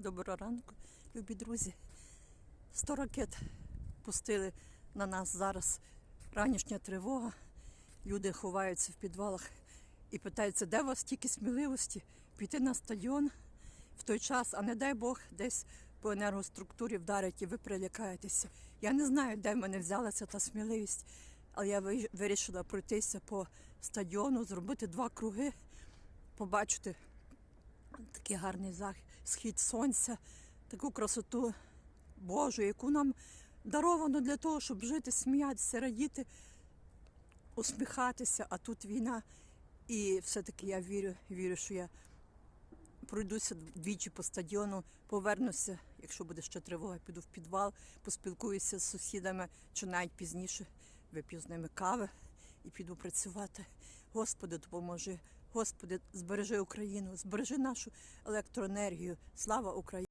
Доброго ранку, любі друзі. Сто ракет пустили на нас зараз. Ранішня тривога. Люди ховаються в підвалах і питаються, де у вас стільки сміливості піти на стадіон в той час, а не дай Бог десь по енергоструктурі вдарить і ви прилякаєтеся. Я не знаю, де в мене взялася та сміливість, але я вирішила пройтися по стадіону, зробити два круги, побачити такий гарний схід сонця, таку красоту Божу, яку нам даровано для того, щоб жити, сміятися, радіти, усміхатися. А тут війна. І все-таки я вірю, вірю, що я пройдуся двічі по стадіону, повернуся, якщо буде ще тривога, піду в підвал, поспілкуюся з сусідами, чи навіть пізніше вип'ю з ними кави і піду працювати. Господи, допоможи. Господи, збережи Україну, збережи нашу електроенергію. Слава Україні!